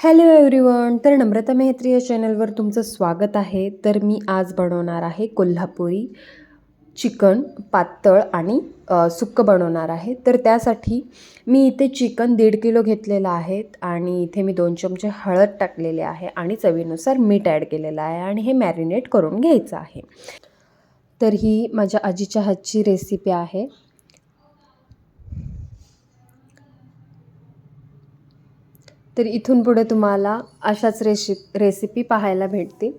Hello everyone तर नम्रता मेहत्री या चॅनलवर तुमचं स्वागत आहे. तर मी आज बनवणार आहे कोल्हापुरी चिकन पातळ आणि सुक्कं बनवणार आहे. तर त्यासाठी मी इथे चिकन दीड किलो घेतलेलं आहे आणि इथे मी दोन चमचे हळद टाकलेले आहे आणि चवीनुसार मीठ ॲड केलेलं आहे आणि हे मॅरिनेट करून घ्यायचं आहे. तर ही माझ्या आजीच्या हातची रेसिपी आहे. तर इथून पुढे तुम्हाला अशाच रेशि रेसिपी पाहायला भेटतील.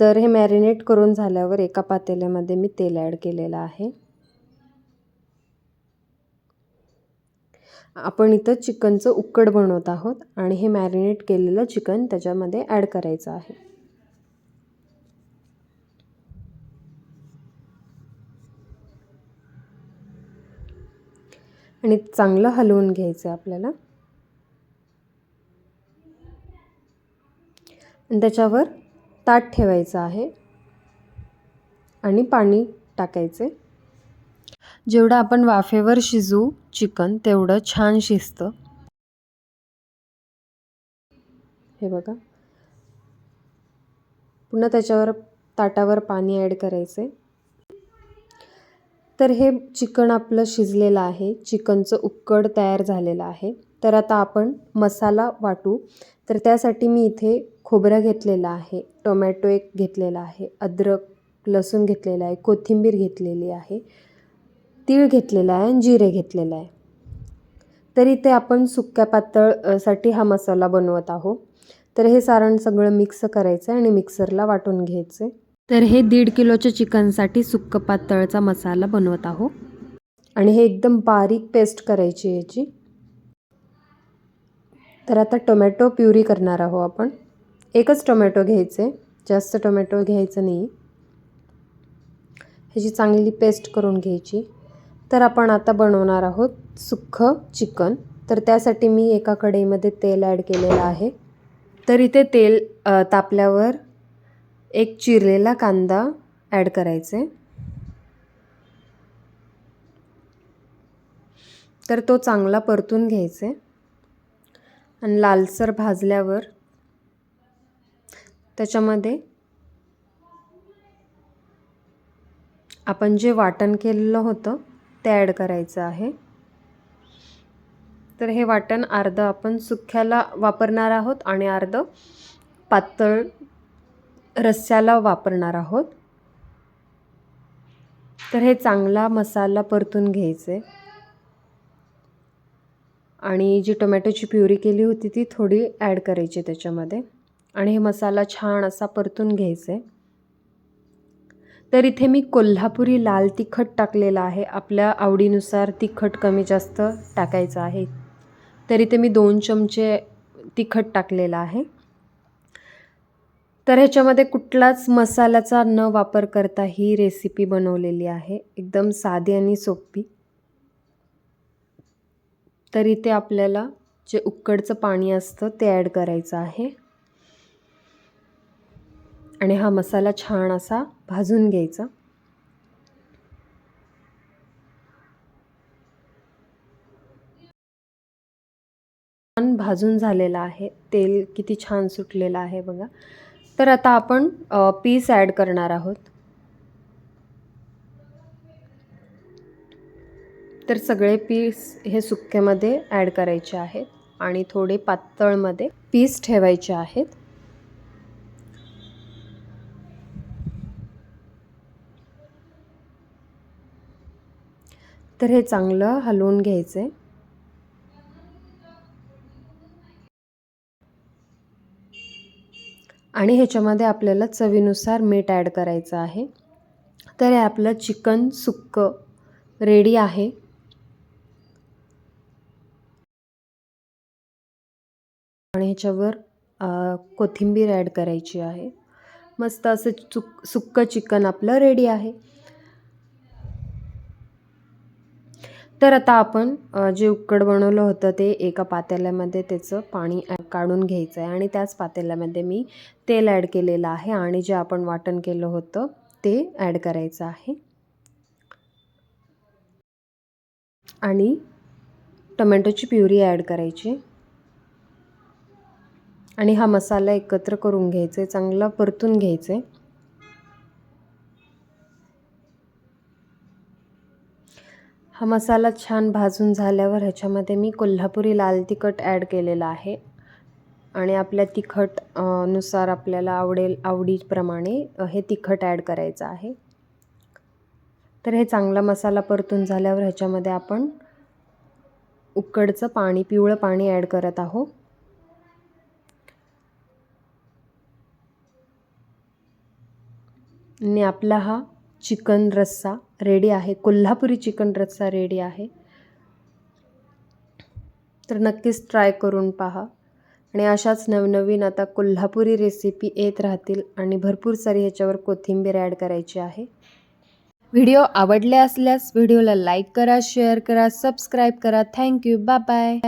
तर हे मॅरिनेट करून झाल्यावर एका पातेल्यामध्ये मी तेल ॲड केलेलं आहे. आपण इथं चिकनचं उक्कड बनवत आहोत आणि हे मॅरिनेट केलेलं चिकन त्याच्यामध्ये ॲड करायचं आहे. आणि चांगलं हलवून घ्यायचं आहे आपल्याला. आणि त्याच्यावर ताट ठेवायचं आहे आणि पाणी टाकायचे. जेवढं आपण वाफेवर शिजू चिकन तेवढं छान शिजतं. हे बघा. पुन्हा त्याच्यावर ताटावर पाणी ॲड करायचे. तर हे चिकन आपलं शिजलेलं आहे. चिकनचं उक्कड तयार झालेलं आहे. तर आता आपण मसाला वाटू. तर त्यासाठी मी इथे खोबरं घेतलेलं आहे टोमॅटो एक घेतलेला आहे अद्रक लसूण घेतलेला आहे कोथिंबीर घेतलेली आहे तीळ घेतलेला आहे आणि जिरे घेतलेलं आहे. तर इथे आपण सुक्या पातळसाठी हा मसाला बनवत आहोत. तर हे सारण सगळं मिक्स करायचं आहे आणि मिक्सरला वाटून घ्यायचं. तर हे दीड किलोच्या चिकनसाठी सुक्क पातळचा मसाला बनवत आहो आणि हे एकदम बारीक पेस्ट करायची याची. तर आता टोमॅटो प्युरी करणार आहोत आपण. एकच टोमॅटो घ्यायचे. जास्त टोमॅटो घ्यायचं नाही. ह्याची चांगली पेस्ट करून घ्यायची. तर आपण आता बनवणार आहोत सुक्खं चिकन. तर त्यासाठी मी एका कढईमध्ये तेल ॲड केलेलं आहे. तर इथे तेल तापल्यावर एक चिरलेला कांदा ॲड करायचे. तर तो चांगला परतून घ्यायचे. आणि लालसर भाजल्यावर त्याच्यामध्ये आपण जे वाटण केलेलं होतं ते ॲड करायचं आहे. तर हे वाटण अर्धं आपण सुख्याला वापरणार आहोत आणि अर्धं पातळ रस्स्याला वापरणार आहोत. तर हे चांगला मसाला परतून घ्यायचे. आणि जी टोमॅटोची प्युरी केली होती ती थोडी ॲड करायची त्याच्यामध्ये. आणि हे मसाला छान असा परतून घ्यायचा. आहे तर इथे मी कोल्हापुरी लाल तिखट टाकलेलं आहे. आपल्या आवडीनुसार तिखट कमी जास्त टाकायचं आहे. तर इथे मी दोन चमचे तिखट टाकलेलं आहे. तर ह्याच्यामध्ये कुठलाच मसाल्याचा न वापर करता ही रेसिपी बनवलेली आहे. एकदम साधी आणि सोपी. तर इथे आपल्याला जे उक्कडचं पाणी असतं ते ॲड करायचं आहे. आणि हा मसाला छान असा भाजून घ्यायचा. छान भाजून झालेला आहे. तेल किती छान सुटलेलं आहे बघा. तर आता आपण पीस ॲड करणार आहोत. तर सगळे पीस हे सुक्क्यामध्ये ॲड करायचे आहेत आणि थोडे पातळमध्ये पीस ठेवायचे आहेत. तर हे चांगलं हलवून घ्यायचं आहे आणि ह्याच्यामध्ये आपल्याला चवीनुसार मीठ ॲड करायचं आहे. तर हे आपलं चिकन सुक्कं रेडी आहे. आणि ह्याच्यावर कोथिंबीर ॲड करायची आहे. मस्त असं चुक सुक्कं चिकन आपलं रेडी आहे. तर आता आपण जे उक्कड बनवलं होतं ते एका पातेल्यामध्ये त्याचं पाणी काढून घ्यायचं आहे. आणि त्याच पातेल्यामध्ये मी तेल ॲड केलेलं आहे आणि जे आपण वाटण केलं होतं ते ॲड करायचं आहे. आणि टोमॅटोची प्युरी ॲड करायची. आणि हा मसाला एकत्र करून घ्यायचा आहे चांगला परतून घ्यायचा. आहे हा मसाला छान भाजून झाल्यावर ह्याच्यामध्ये मी कोल्हापुरी लाल तिखट ॲड केलेला आहे. आणि आपल्या तिखटनुसार आपल्याला आवडेल आवडीप्रमाणे हे तिखट ॲड करायचं आहे. तर हे चांगला मसाला परतून झाल्यावर ह्याच्यामध्ये आपण उकडचं पाणी पिवळं पाणी ॲड करत आहोत. आणि आपला हा चिकन रस्सा रेडी आहे. कोल्हापुरी चिकन रस्सा रेडी आहे. तर नक्कीच ट्राय करून पहा. आणि अशाच नवनवीन आता कोल्हापुरी रेसिपी येत राहतील आणि भरपूर सारी ह्याच्यावर कोथिंबीर ॲड करायची आहे. व्हिडिओ आवडले असल्यास व्हिडिओला लाईक करा शेअर करा सबस्क्राईब करा. Thank you bye bye